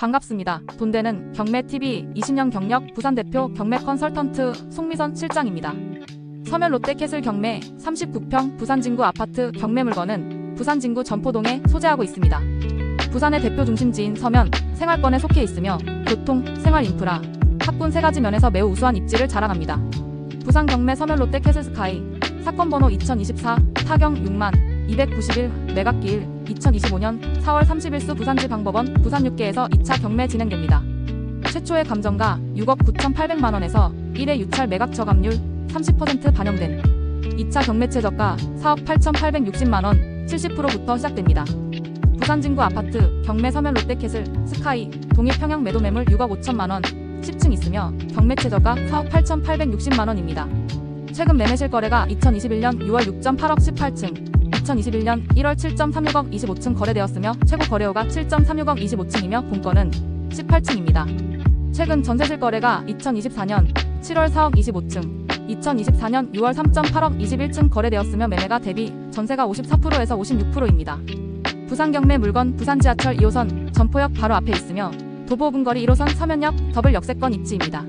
반갑습니다. 돈되는 경매TV 20년 경력 부산 대표 경매 컨설턴트 송미선 실장입니다. 서면 롯데캐슬 경매 39평 부산 진구 아파트 경매 물건은 부산 진구 전포동에 소재하고 있습니다. 부산의 대표 중심지인 서면, 생활권에 속해 있으며 교통, 생활 인프라, 학군 세 가지 면에서 매우 우수한 입지를 자랑합니다. 부산 경매 서면 롯데캐슬 스카이 사건 번호 2024 타경 6만 291 매각기 1 2025년 4월 30일 수 부산지 방법원 부산 6개에서 2차 경매 진행됩니다. 최초의 감정가 6억 9,800만 원에서 1회 유찰 매각 저감률 30% 반영된 2차 경매 최저가 4억 8,860만 원 70%부터 시작됩니다. 부산 진구 아파트 경매 서면 롯데캐슬 스카이 동일 평양 매도 매물 6억 5천만 원 10층 있으며 경매 최저가 4억 8,860만 원입니다. 최근 매매 실 거래가 2021년 6월 6.8억 18층, 2021년 1월 7.36억 25층 거래되었으며 최고 거래호가 7.36억 25층이며 본건은 18층입니다. 최근 전세 실 거래가 2024년 7월 4억 25층, 2024년 6월 3.8억 21층 거래되었으며 매매가 대비 전세가 54%에서 56%입니다. 부산 경매 물건 부산 지하철 2호선 전포역 바로 앞에 있으며 도보 근거리 1호선 서면역 더블 역세권 입지입니다.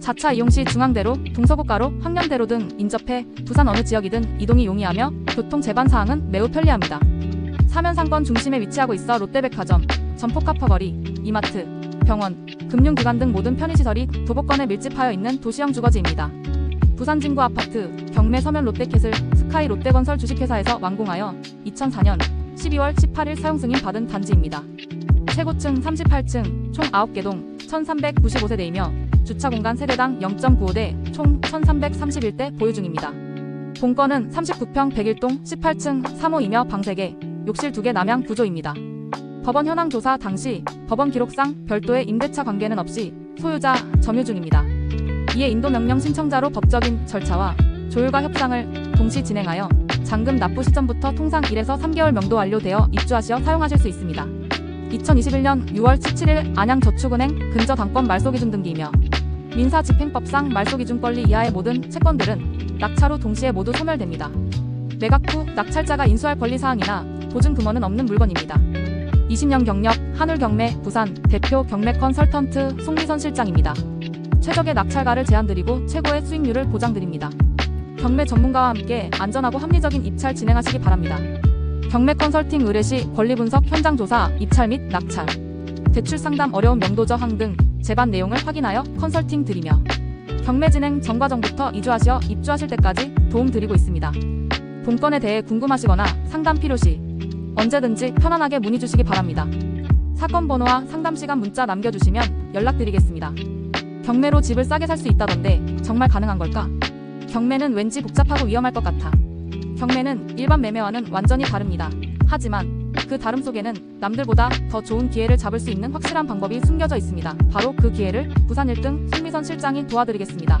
자차 이용 시 중앙대로, 동서고가로, 황련대로 등 인접해 부산 어느 지역이든 이동이 용이하며 교통 제반 사항은 매우 편리합니다. 사면 상권 중심에 위치하고 있어 롯데백화점, 점포카퍼거리, 이마트, 병원, 금융기관 등 모든 편의시설이 도보권에 밀집하여 있는 도시형 주거지입니다. 부산 진구 아파트, 경매 서면 롯데캐슬, 스카이 롯데건설 주식회사에서 완공하여 2004년 12월 18일 사용 승인 받은 단지입니다. 최고층 38층, 총 9개 동, 1395세대이며 주차 공간 세대당 0.95대, 총 1331대 보유 중입니다. 본건은 39평 101동 18층 3호이며 방 3개, 욕실 2개 남양 구조입니다. 법원 현황 조사 당시 법원 기록상 별도의 임대차 관계는 없이 소유자 점유 중입니다. 이에 인도 명령 신청자로 법적인 절차와 조율과 협상을 동시 진행하여 잔금 납부 시점부터 통상 1에서 3개월 명도 완료되어 입주하시어 사용하실 수 있습니다. 2021년 6월 17일 안양저축은행 근저당권 말소기준 등기이며 민사집행법상 말소기준 권리 이하의 모든 채권들은 낙찰 후 동시에 모두 소멸됩니다. 매각 후 낙찰자가 인수할 권리사항이나 보증 금원은 없는 물건입니다. 20년 경력 한울경매 부산 대표 경매 컨설턴트 송미선 실장입니다. 최적의 낙찰가를 제안드리고 최고의 수익률을 보장드립니다. 경매 전문가와 함께 안전하고 합리적인 입찰 진행하시기 바랍니다. 경매 컨설팅 의뢰 시 권리 분석, 현장 조사, 입찰 및 낙찰, 대출 상담 어려운 명도 저항 등 제반 내용을 확인하여 컨설팅 드리며 경매 진행 전 과정부터 이주하시어 입주하실 때까지 도움 드리고 있습니다. 본건에 대해 궁금하시거나 상담 필요시 언제든지 편안하게 문의 주시기 바랍니다. 사건 번호와 상담 시간 문자 남겨주시면 연락드리겠습니다. 경매로 집을 싸게 살 수 있다던데 정말 가능한 걸까? 경매는 왠지 복잡하고 위험할 것 같아. 경매는 일반 매매와는 완전히 다릅니다. 하지만 그 다름 속에는 남들보다 더 좋은 기회를 잡을 수 있는 확실한 방법이 숨겨져 있습니다. 바로 그 기회를 부산 1등 송미선 실장이 도와드리겠습니다.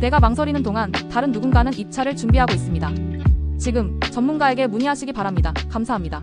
내가 망설이는 동안 다른 누군가는 입찰을 준비하고 있습니다. 지금 전문가에게 문의하시기 바랍니다. 감사합니다.